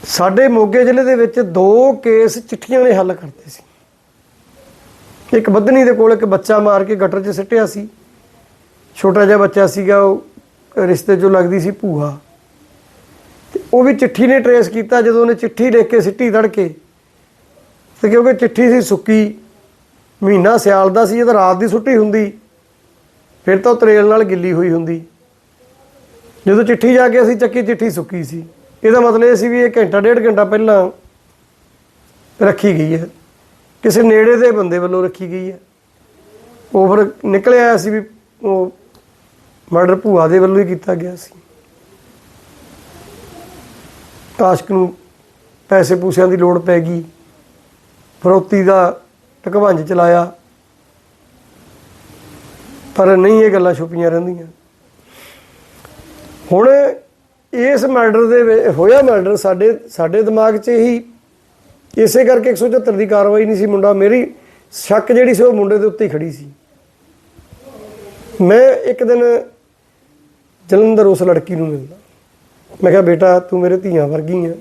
ਸਾਡੇ ਮੋਗੇ ਜ਼ਿਲ੍ਹੇ ਦੇ ਵਿੱਚ ਦੋ ਕੇਸ ਚਿੱਠੀਆਂ ਨੇ ਹੱਲ ਕਰਤੇ ਸੀ। ਇੱਕ ਬੱਧਨੀ ਦੇ ਕੋਲ ਇੱਕ ਬੱਚਾ ਮਾਰ ਕੇ ਗਟਰ 'ਚ ਸਿੱਟਿਆ ਸੀ। ਛੋਟਾ ਜਿਹਾ ਬੱਚਾ ਸੀਗਾ, ਉਹ ਰਿਸ਼ਤੇ 'ਚੋਂ ਲੱਗਦੀ ਸੀ ਭੂਆ। ਤੇ ਉਹ ਵੀ ਚਿੱਠੀ ਨੇ ਟਰੇਸ ਕੀਤਾ, ਜਦੋਂ ਉਹਨੇ ਚਿੱਠੀ ਲਿਖ ਕੇ ਸਿੱਟੀ ਧੜਕੇ ਤੇ ਕਿਉਂਕਿ ਚਿੱਠੀ ਸੀ ਸੁੱਕੀ, ਮਹੀਨਾ ਸਿਆਲ ਦਾ ਸੀ, ਇਹ ਤਾਂ ਰਾਤ ਦੀ ਛੁੱਟੀ ਹੁੰਦੀ। ਫਿਰ ਤਾਂ ਉਹ ਤਰੇਲ ਨਾਲ ਗਿੱਲੀ ਹੋਈ ਹੁੰਦੀ। ਜਦੋਂ ਚਿੱਠੀ ਜਾ ਕੇ ਅਸੀਂ ਚੱਕੀ, ਚਿੱਠੀ ਸੁੱਕੀ ਸੀ। ਇਹਦਾ ਮਤਲਬ ਇਹ ਸੀ ਵੀ ਇਹ ਘੰਟਾ, ਡੇਢ ਘੰਟਾ ਪਹਿਲਾਂ ਰੱਖੀ ਗਈ ਹੈ। ਕਿਸੇ ਨੇੜੇ ਦੇ ਬੰਦੇ ਵੱਲੋਂ ਰੱਖੀ ਗਈ ਹੈ। ਉਹ ਫਿਰ ਨਿਕਲਿਆ ਆਇਆ ਸੀ ਵੀ ਉਹ ਮਰਡਰ ਭੂਆ ਦੇ ਵੱਲੋਂ ਹੀ ਕੀਤਾ ਗਿਆ ਸੀ। ਕਾਸ਼ਕ ਨੂੰ ਪੈਸੇ ਪੂਸਿਆਂ ਦੀ ਲੋੜ ਪੈ ਗਈ। ਫਰੋਤੀ ਦਾ ਟਕਵੰਜ ਚਲਾਇਆ। ਪਰ ਨਹੀਂ ਇਹ ਗੱਲਾਂ ਛੁਪੀਆਂ ਰਹਿੰਦੀਆਂ। ਹੁਣ ਇਸ ਮਰਡਰ ਦੇ ਵਿੱਚ- ਹੋਇਆ ਮਰਡਰ ਸਾਡੇ ਸਾਡੇ ਦਿਮਾਗ 'ਚ ਹੀ ਇਸੇ ਕਰਕੇ 174 ਦੀ ਕਾਰਵਾਈ ਨਹੀਂ ਸੀ। ਮੁੰਡਾ ਮੇਰੀ ਸ਼ੱਕ ਜਿਹੜੀ ਸੀ, ਉਹ ਮੁੰਡੇ ਦੇ ਉੱਤੇ ਹੀ ਖੜੀ ਸੀ। ਮੈਂ ਇੱਕ ਦਿਨ ਜਲੰਧਰ ਉਸ ਲੜਕੀ ਨੂੰ ਮਿਲਦਾ। ਮੈਂ ਕਿਹਾ, ਬੇਟਾ, ਤੂੰ ਮੇਰੇ ਧੀਆਂ ਵਰਗੀ ਆ,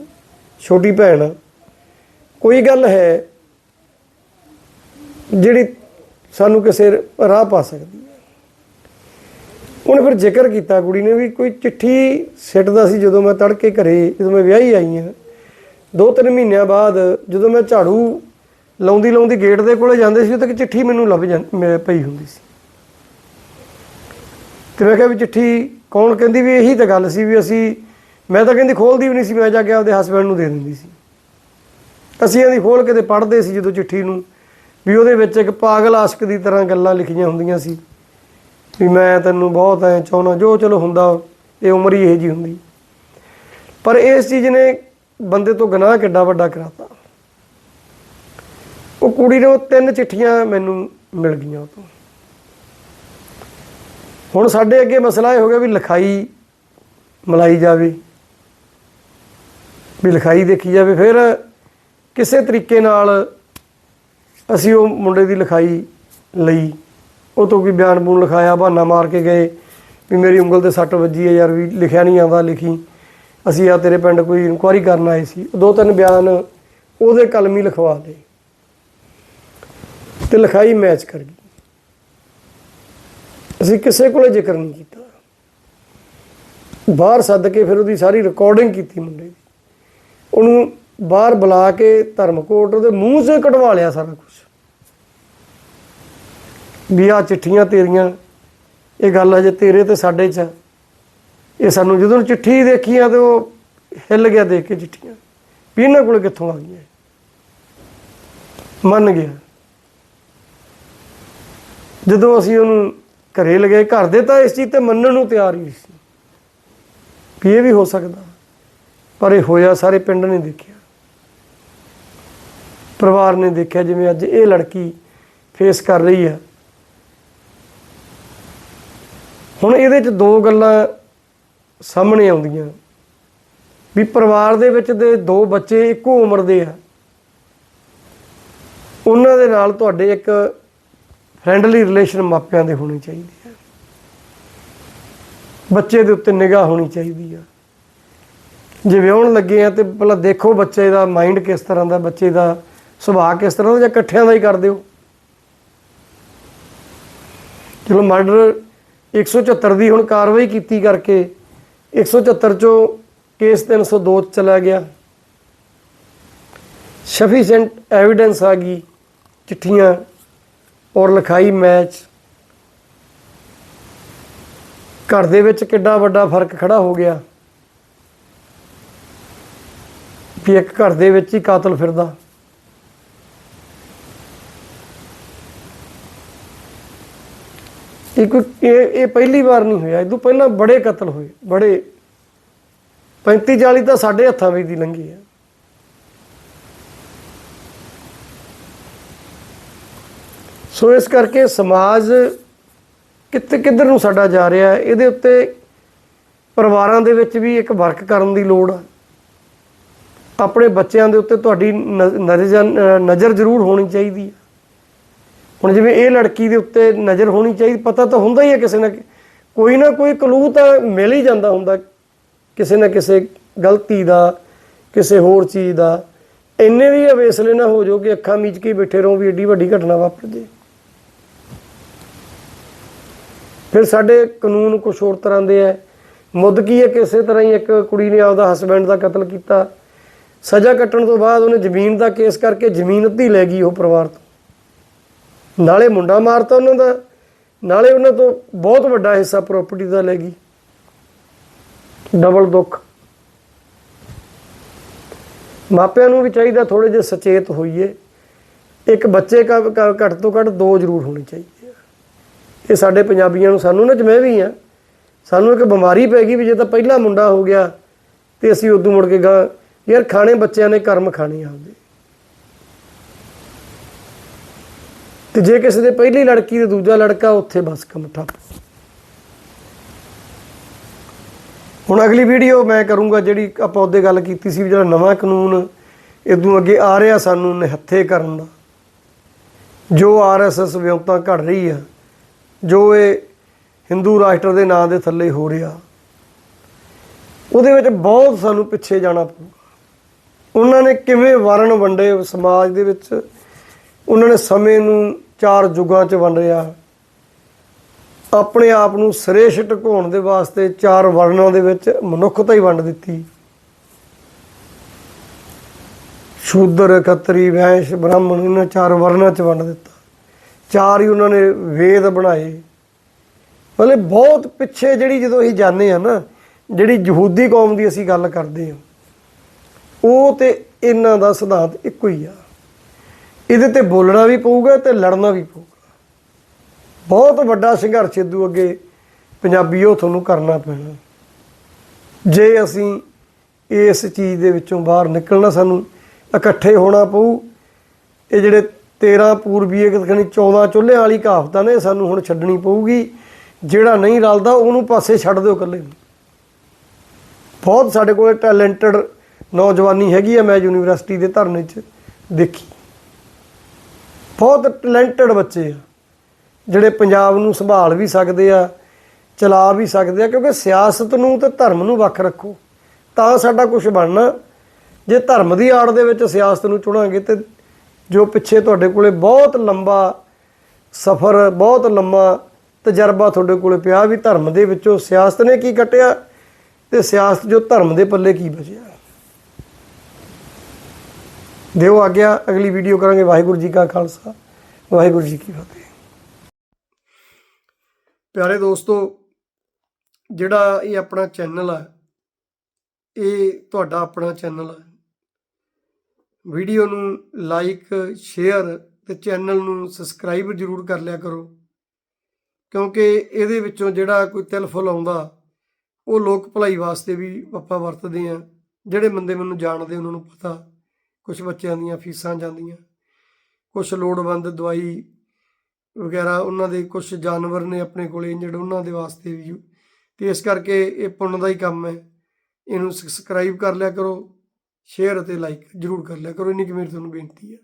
ਛੋਟੀ ਭੈਣ ਆ। ਕੋਈ ਗੱਲ ਹੈ ਜਿਹੜੀ ਸਾਨੂੰ ਕਿਸੇ ਰਾਹ ਪਾ ਸਕਦੀ ਹੈ। ਉਹਨੇ ਫਿਰ ਜ਼ਿਕਰ ਕੀਤਾ ਕੁੜੀ ਨੇ ਵੀ ਕੋਈ ਚਿੱਠੀ ਸਿੱਟਦਾ ਸੀ ਜਦੋਂ ਮੈਂ ਤੜਕੇ ਘਰੇ, ਜਦੋਂ ਮੈਂ ਵਿਆਹੀ ਆਈ ਹਾਂ। ਦੋ ਤਿੰਨ ਮਹੀਨਿਆਂ ਬਾਅਦ ਜਦੋਂ ਮੈਂ ਝਾੜੂ ਲਾਉਂਦੀ ਲਾਉਂਦੀ ਗੇਟ ਦੇ ਕੋਲੇ ਜਾਂਦੇ ਸੀ ਤਾਂ ਇੱਕ ਚਿੱਠੀ ਮੈਨੂੰ ਲੱਭ ਜਾਂ, ਮੇ- ਪਈ ਹੁੰਦੀ ਸੀ। ਤੇ ਮੈਂ ਕਿਹਾ ਵੀ ਚਿੱਠੀ ਕੌਣ ਕਹਿੰਦੀ ਵੀ ਇਹੀ ਤਾਂ ਗੱਲ ਸੀ ਵੀ ਅਸੀਂ, ਮੈਂ ਤਾਂ ਕਹਿੰਦੀ ਖੋਲਦੀ ਵੀ ਨਹੀਂ ਸੀ, ਮੈਂ ਜਾ ਕੇ ਆਪਦੇ ਹਸਬੰਡ ਨੂੰ ਦੇ ਦਿੰਦੀ ਸੀ। ਅਸੀਂ ਇਹਦੀ ਖੋਲ ਕੇ ਤੇ ਪੜ੍ਹਦੇ ਸੀ ਜਦੋਂ ਚਿੱਠੀ ਨੂੰ। ਵੀ ਉਹਦੇ ਵਿੱਚ ਇੱਕ ਪਾਗਲ ਆਸ਼ਕ ਦੀ ਤਰ੍ਹਾਂ ਗੱਲਾਂ ਲਿਖੀਆਂ ਹੁੰਦੀਆਂ ਸੀ। ਵੀ ਮੈਂ ਤੈਨੂੰ ਬਹੁਤ ਐ ਚਾਹੁੰਦਾ, ਜੋ ਚਲੋ ਹੁੰਦਾ, ਇਹ ਉਮਰ ਹੀ ਇਹ ਜੀ ਹੁੰਦੀ। ਪਰ ਇਸ ਚੀਜ਼ ਨੇ ਬੰਦੇ ਤੋਂ ਗੁਨਾਹ ਕਿੱਡਾ ਵੱਡਾ ਕਰਾਤਾ। ਉਹ ਕੁੜੀ ਨੂੰ ਤਿੰਨ ਚਿੱਠੀਆਂ ਮੈਨੂੰ ਮਿਲ ਗਈਆਂ ਉਹ ਤੋਂ। ਹੁਣ ਸਾਡੇ ਅੱਗੇ ਮਸਲਾ ਇਹ ਹੋ ਗਿਆ ਵੀ ਲਿਖਾਈ ਮਲਾਈ ਜਾਵੇ, ਵੀ ਲਿਖਾਈ ਦੇਖੀ ਜਾਵੇ, ਫਿਰ ਕਿਸੇ ਤਰੀਕੇ ਨਾਲ ਅਸੀਂ ਉਹ ਮੁੰਡੇ ਦੀ ਲਿਖਾਈ ਲਈ, ਉਹ ਤੋਂ ਕੋਈ ਬਿਆਨ ਬੂਨ ਲਿਖਾਇਆ, ਬਹਾਨਾ ਮਾਰ ਕੇ ਗਏ ਵੀ ਮੇਰੀ ਉਂਗਲ ਤੇ ਸੱਟ ਵੱਜੀ ਹੈ ਯਾਰ, ਵੀ ਲਿਖਿਆ ਨਹੀਂ ਆਉਂਦਾ ਲਿਖੀ। ਅਸੀਂ ਆ ਤੇਰੇ ਪਿੰਡ ਕੋਈ ਇਨਕੁਆਰੀ ਕਰਨ ਆਏ ਸੀ। ਦੋ ਤਿੰਨ ਬਿਆਨ ਉਹਦੇ ਕਲਮੀ ਲਿਖਵਾ ਦੇ। ਤੇ ਲਿਖਾਈ ਮੈਚ ਕਰ ਗਈ। ਅਸੀਂ ਕਿਸੇ ਕੋਲੇ ਜ਼ਿਕਰ ਨਹੀਂ ਕੀਤਾ। ਬਾਹਰ ਸੱਦ ਕੇ ਫਿਰ ਉਹਦੀ ਸਾਰੀ ਰਿਕਾਰਡਿੰਗ ਕੀਤੀ ਮੁੰਡੇ ਦੀ। ਉਹਨੂੰ ਬਾਹਰ ਬੁਲਾ ਕੇ ਧਰਮਕੋਟ ਉਹਦੇ ਮੂੰਹ 'ਚ ਕਢਵਾ ਲਿਆ ਸਾਰਾ ਕੁਝ ਵੀ ਆ ਚਿੱਠੀਆਂ ਤੇਰੀਆਂ, ਇਹ ਗੱਲ ਅਜੇ ਤੇਰੇ ਤੇ ਸਾਡੇ 'ਚ ਆ। ਇਹ ਸਾਨੂੰ ਜਦੋਂ ਚਿੱਠੀ ਦੇਖੀਆਂ ਤੇ ਉਹ ਹਿੱਲ ਗਿਆ ਦੇਖ ਕੇ ਚਿੱਠੀਆਂ। ਵੀ ਇਹਨਾਂ ਕੋਲ ਕਿੱਥੋਂ ਆ ਗਈਆਂ ਮੰਨ ਗਿਆ। ਜਦੋਂ ਅਸੀਂ ਉਹਨੂੰ ਘਰੇ ਲਗਾਏ ਘਰ ਦੇ ਤਾਂ ਇਸ ਚੀਜ਼ ਤੇ ਮੰਨਣ ਨੂੰ ਤਿਆਰ ਹੀ ਸੀ ਵੀ ਇਹ ਵੀ ਹੋ ਸਕਦਾ। ਪਰ ਇਹ ਹੋਇਆ, ਸਾਰੇ ਪਿੰਡ ਨੇ ਦੇਖਿਆ। ਪਰਿਵਾਰ ਨੇ ਦੇਖਿਆ, ਜਿਵੇਂ ਅੱਜ ਇਹ ਲੜਕੀ ਫੇਸ ਕਰ ਰਹੀ ਆ। ਹੁਣ ਇਹਦੇ 'ਚ ਦੋ ਗੱਲਾਂ ਸਾਹਮਣੇ ਆਉਂਦੀਆਂ। ਵੀ ਪਰਿਵਾਰ ਦੇ ਵਿੱਚ ਦੇ ਦੋ ਬੱਚੇ ਇੱਕੋ ਉਮਰ ਦੇ ਆ। ਉਹਨਾਂ ਦੇ ਨਾਲ ਤੁਹਾਡੇ ਇੱਕ ਫ੍ਰੈਂਡਲੀ ਰਿਲੇਸ਼ਨ ਮਾਪਿਆਂ ਦੇ ਹੋਣੀ ਚਾਹੀਦੀ ਹੈ ਬੱਚੇ ਦੇ ਉੱਤੇ ਨਿਗਾਹ ਹੋਣੀ ਚਾਹੀਦੀ ਆ। ਜੇ ਵਿਆਹਣ ਲੱਗੇ ਆ ਤੇ ਪਹਿਲਾਂ ਦੇਖੋ ਬੱਚੇ ਦਾ ਮਾਈਂਡ ਕਿਸ ਤਰ੍ਹਾਂ ਦਾ, ਬੱਚੇ ਦਾ ਸੁਭਾਅ ਕਿਸ ਤਰ੍ਹਾਂ ਦਾ ਜਾਂ ਇਕੱਠਿਆਂ ਦਾ ਹੀ ਕਰ ਦਿਓ। ਚਲੋ ਮਰਡਰ 174 ਦੀ ਹੁਣ ਕਾਰਵਾਈ ਕੀਤੀ ਕਰਕੇ 174 ਚੋਂ ਕੇਸ 302 ਚ ਚਲਾ ਗਿਆ। ਸਫੀਸ਼ੀਐਂਟ ਐਵੀਡੈਂਸ ਆ ਗਈ, ਚਿੱਠੀਆਂ ਔਰ ਲਿਖਾਈ ਮੈਚ। ਘਰ ਦੇ ਵਿੱਚ ਕਿੱਡਾ ਵੱਡਾ ਫ਼ਰਕ ਖੜਾ ਹੋ ਗਿਆ ਵੀ ਇੱਕ ਘਰ ਦੇ ਵਿੱਚ ਹੀ ਕਾਤਲ ਫਿਰਦਾ। ਇਹ ਕੋਈ ਇਹ ਇਹ ਪਹਿਲੀ ਵਾਰ ਨਹੀਂ ਹੋਇਆ। ਇਹ ਤੋਂ ਪਹਿਲਾਂ ਬੜੇ ਕਤਲ ਹੋਏ, ਬੜੇ। 35 40 ਤਾਂ ਸਾਡੇ ਹੱਥਾਂ ਵਿੱਚ ਦੀ ਲੰਘੀ ਆ। ਸੋ ਇਸ ਕਰਕੇ ਸਮਾਜ ਕਿੱਥੇ ਕਿੱਧਰ ਨੂੰ ਸਾਡਾ ਜਾ ਰਿਹਾ ਹੈ, ਇਹਦੇ ਉੱਤੇ ਪਰਿਵਾਰਾਂ ਦੇ ਵਿੱਚ ਵੀ ਇੱਕ ਵਰਕ ਕਰਨ ਦੀ ਲੋੜ ਆ। ਆਪਣੇ ਬੱਚਿਆਂ ਦੇ ਉੱਤੇ ਤੁਹਾਡੀ ਨ- ਨਜ਼ਰ ਨਜ਼ਰ ਜ਼ਰੂਰ ਹੋਣੀ ਚਾਹੀਦੀ ਹੈ ਹੁਣ ਜਿਵੇਂ ਇਹ ਲੜਕੀ ਦੇ ਉੱਤੇ ਨਜ਼ਰ ਹੋਣੀ ਚਾਹੀਦੀ, ਪਤਾ ਤਾਂ ਹੁੰਦਾ ਹੀ ਹੈ ਕਿਸੇ ਨਾ ਕੋਈ ਨਾ ਕੋਈ ਕਲੂ ਤਾਂ ਮਿਲ ਹੀ ਜਾਂਦਾ ਹੁੰਦਾ, ਕਿਸੇ ਨਾ ਕਿਸੇ ਗਲਤੀ ਦਾ, ਕਿਸੇ ਹੋਰ ਚੀਜ਼ ਦਾ। ਇੰਨੇ ਵੀ ਅਵੇਸਲੇ ਨਾ ਹੋ ਜਾਓ ਕਿ ਅੱਖਾਂ ਮੀਚ ਕੇ ਬੈਠੇ ਰਹੋ ਵੀ ਏਡੀ ਵੱਡੀ ਘਟਨਾ ਵਾਪਰ ਜੇ ਫਿਰ ਸਾਡੇ ਕਾਨੂੰਨ ਕੁਝ ਹੋਰ ਤਰ੍ਹਾਂ ਦੇ ਹੈ। ਮੁੱਦ ਕੀ ਹੈ ਕਿਸੇ ਤਰ੍ਹਾਂ ਹੀ ਇੱਕ ਕੁੜੀ ਨੇ ਆਪਦਾ ਹਸਬੰਡ ਦਾ ਕਤਲ ਕੀਤਾ। ਸਜ਼ਾ ਕੱਟਣ ਤੋਂ ਬਾਅਦ ਉਹਨੇ ਜ਼ਮੀਨ ਦਾ ਕੇਸ ਕਰਕੇ ਜ਼ਮੀਨ ਅੱਧੀ ਲੈ ਗਈ ਉਹ ਪਰਿਵਾਰ ਤੋਂ। ਨਾਲੇ ਮੁੰਡਾ ਮਾਰਤਾ ਉਹਨਾਂ ਦਾ, ਨਾਲੇ ਉਹਨਾਂ ਤੋਂ ਬਹੁਤ ਵੱਡਾ ਹਿੱਸਾ ਪ੍ਰਾਪਰਟੀ ਦਾ ਲੈ ਗਈ। ਡਬਲ ਦੁੱਖ। ਮਾਪਿਆਂ ਨੂੰ ਵੀ ਚਾਹੀਦਾ ਥੋੜੇ ਜਿਹਾ ਸੁਚੇਤ ਹੋਈਏ। ਇੱਕ ਬੱਚੇ ਕਾ ਕਾ- ਘੱਟ ਤੋਂ ਘੱਟ ਦੋ ਜ਼ਰੂਰ ਹੋਣੇ ਚਾਹੀਦੇ ਆ। ਇਹ ਸਾਡੇ ਪੰਜਾਬੀਆਂ ਨੂੰ ਸਾਨੂੰ ਨਾ ਜਿਵੇਂ ਵੀ ਆ, ਸਾਨੂੰ ਇੱਕ ਬਿਮਾਰੀ ਪੈ ਗਈ ਵੀ ਜੇ ਤਾਂ ਪਹਿਲਾ ਮੁੰਡਾ ਹੋ ਗਿਆ ਤੇ ਅਸੀਂ ਉਦੋਂ ਮੁੜ ਕੇ ਗਾ, ਯਾਰ ਖਾਣੇ ਬੱਚਿਆਂ ਨੇ ਕਰਮ ਖਾਣੇ ਆਪਦੇ ਤੇ ਜੇ ਕਿਸੇ ਦੇ ਪਹਿਲੀ ਲੜਕੀ ਤੇ ਦੂਜਾ ਲੜਕਾ ਉੱਥੇ ਬਸ ਕੰਮ ਠੱਪ। ਹੁਣ ਅਗਲੀ ਵੀਡੀਓ ਮੈਂ ਕਰੂੰਗਾ ਜਿਹੜੀ ਆਪਾਂ ਉਹਦੇ ਗੱਲ ਕੀਤੀ ਸੀ ਵੀ ਜਿਹੜਾ ਨਵਾਂ ਕਾਨੂੰਨ ਇਦੋਂ ਅੱਗੇ ਆ ਰਿਹਾ ਸਾਨੂੰ ਨਿਹੱਥੇ ਕਰਨ ਦਾ। ਜੋ ਆਰਐਸਐਸ ਵਿਉਂਤਾਂ ਘੜ ਰਹੀ ਆ, ਜੋ ਇਹ ਹਿੰਦੂ ਰਾਸ਼ਟਰ ਦੇ ਨਾਂ ਦੇ ਥੱਲੇ ਹੋ ਰਿਹਾ, ਉਹਦੇ ਵਿੱਚ ਬਹੁਤ ਸਾਨੂੰ ਪਿੱਛੇ ਜਾਣਾ ਪਊਗਾ ਉਹਨਾਂ ਨੇ ਕਿਵੇਂ ਵਰਨ ਵੰਡੇ ਸਮਾਜ ਦੇ ਵਿੱਚ, ਉਹਨਾਂ ਨੇ ਸਮੇਂ ਨੂੰ ਚਾਰ ਯੁੱਗਾਂ 'ਚ ਵੰਡ ਰਿਹਾ। ਆਪਣੇ ਆਪ ਨੂੰ ਸ੍ਰੇਸ਼ ਢਕਾਉਣ ਦੇ ਵਾਸਤੇ ਚਾਰ ਵਰਨਾਂ ਦੇ ਵਿੱਚ ਮਨੁੱਖਤਾ ਹੀ ਵੰਡ ਦਿੱਤੀ। ਸ਼ੂਦਰ, ਖੱਤਰੀ, ਵੈਸ਼, ਬ੍ਰਾਹਮਣ, ਇਹਨਾਂ ਚਾਰ ਵਰਨਾਂ ਚ ਵੰਡ ਦਿੱਤਾ। ਚਾਰ ਹੀ ਉਹਨਾਂ ਨੇ ਵੇਦ ਬਣਾਏ। ਮਤਲਬ ਬਹੁਤ ਪਿੱਛੇ ਜਿਹੜੀ ਜਦੋਂ ਅਸੀਂ ਜਾਂਦੇ ਆ ਨਾ, ਜਿਹੜੀ ਯਹੂਦੀ ਕੌਮ ਦੀ ਅਸੀਂ ਗੱਲ ਕਰਦੇ ਹਾਂ, ਉਹ ਤੇ ਇਹਨਾਂ ਦਾ ਸਿਧਾਂਤ ਇੱਕੋ ਹੀ ਆ। ਇਹਦੇ ਤੇ ਬੋਲਣਾ ਵੀ ਪਊਗਾ ਤੇ ਲੜਨਾ ਵੀ ਪਊਗਾ। ਬਹੁਤ ਵੱਡਾ ਸੰਘਰਸ਼ ਇਦੂ ਅੱਗੇ ਪੰਜਾਬੀਓ ਤੁਹਾਨੂੰ ਕਰਨਾ ਪੈਣਾ। ਜੇ ਅਸੀਂ ਇਸ ਚੀਜ਼ ਦੇ ਵਿੱਚੋਂ ਬਾਹਰ ਨਿਕਲਣਾ ਸਾਨੂੰ ਇਕੱਠੇ ਹੋਣਾ ਪਊ, ਇਹ ਜਿਹੜੇ 13 ਪੂਰਬੀਏ ਕਹਣੀ 14 ਚੁੱਲ੍ਹਿਆਂ ਵਾਲੀ ਕਹਾਵਤਾਂ ਨੇ, ਸਾਨੂੰ ਹੁਣ ਛੱਡਣੀ ਪਊਗੀ। ਜਿਹੜਾ ਨਹੀਂ ਰਲਦਾ ਉਹਨੂੰ ਪਾਸੇ ਛੱਡ ਦਿਓ ਇਕੱਲੇ ਨੂੰ। ਬਹੁਤ ਸਾਡੇ ਕੋਲ ਟੈਲੈਂਟਡ ਨੌਜਵਾਨੀ ਹੈਗੀ ਆ, ਮੈਂ ਯੂਨੀਵਰਸਿਟੀ ਦੇ ਧਰਨੇ 'ਚ ਦੇਖੀ। ਬਹੁਤ ਟੈਲੈਂਟਡ ਬੱਚੇ ਆ। ਜਿਹੜੇ ਪੰਜਾਬ ਨੂੰ ਸੰਭਾਲ ਵੀ ਸਕਦੇ ਆ, ਚਲਾ ਵੀ ਸਕਦੇ ਆ, ਕਿਉਂਕਿ ਸਿਆਸਤ ਨੂੰ ਤੇ ਧਰਮ ਨੂੰ ਵੱਖ ਰੱਖੋ। ਤਾਂ ਸਾਡਾ ਕੁਝ ਬਣਨਾ। ਜੇ ਧਰਮ ਦੀ ਆੜ ਦੇ ਵਿੱਚ ਸਿਆਸਤ ਨੂੰ ਚੁਣਾਂਗੇ ਤੇ ਜੋ ਪਿੱਛੇ ਤੁਹਾਡੇ ਕੋਲੇ ਬਹੁਤ ਲੰਬਾ ਸਫ਼ਰ, ਬਹੁਤ ਲੰਮਾ ਤਜਰਬਾ ਤੁਹਾਡੇ ਕੋਲੇ ਪਿਆ ਵੀ ਧਰਮ ਦੇ ਵਿੱਚੋਂ ਸਿਆਸਤ ਨੇ ਕੀ ਕੱਟਿਆ ਤੇ ਸਿਆਸਤ ਜੋ ਧਰਮ ਦੇ ਪੱਲੇ ਕੀ ਬਚਿਆ। ਦਿਓ ਆਗਿਆ, ਅਗਲੀ ਵੀਡੀਓ ਕਰਾਂਗੇ ਵਾਹਿਗੁਰੂ ਜੀ ਕਾ ਖਾਲਸਾ, ਵਾਹਿਗੁਰੂ ਜੀ ਕੀ ਫਤਿਹ। ਪਿਆਰੇ ਦੋਸਤੋ, ਜਿਹੜਾ ਇਹ ਆਪਣਾ ਚੈਨਲ ਆ, ਇਹ ਤੁਹਾਡਾ ਆਪਣਾ ਚੈਨਲ ਹੈ ਵੀਡੀਓ ਨੂੰ ਲਾਈਕ ਸ਼ੇਅਰ ਤੇ ਚੈਨਲ ਨੂੰ ਸਬਸਕ੍ਰਾਈਬ ਜ਼ਰੂਰ ਕਰ ਲਿਆ ਕਰੋ, ਕਿਉਂਕਿ ਇਹਦੇ ਵਿੱਚੋਂ ਜਿਹੜਾ ਕੋਈ ਤਿਲਫੁਲ ਆਉਂਦਾ, ਉਹ ਲੋਕ ਭਲਾਈ ਵਾਸਤੇ ਵੀ ਆਪਾਂ ਵਰਤਦੇ ਆ ਜਿਹੜੇ ਬੰਦੇ ਮੈਨੂੰ ਜਾਣਦੇ ਉਹਨਾਂ ਨੂੰ ਪਤਾ। ਕੁਝ ਬੱਚਿਆਂ ਦੀਆਂ ਫੀਸਾਂ ਜਾਂਦੀਆਂ। ਕੁਝ ਲੋੜਵੰਦ ਦਵਾਈ ਵਗੈਰਾ ਉਹਨਾਂ ਦੇ ਕੁਝ ਜਾਨਵਰ ਨੇ ਆਪਣੇ ਕੋਲੇ ਇੰਜਰਡ ਉਹਨਾਂ ਦੇ ਵਾਸਤੇ ਵੀ। ਤੇ ਇਸ ਕਰਕੇ ਇਹ ਪੁੰਨ ਦਾ ਹੀ ਕੰਮ ਹੈ। ਇਹਨੂੰ ਸਬਸਕ੍ਰਾਈਬ ਕਰ ਲਿਆ ਕਰੋ ਸ਼ੇਅਰ ਅਤੇ ਲਾਈਕ ਜਰੂਰ ਕਰ ਲਿਆ ਕਰੋ। ਇੰਨੀ ਕਿ ਮੇਰੀ ਤੁਹਾਨੂੰ ਬੇਨਤੀ ਹੈ।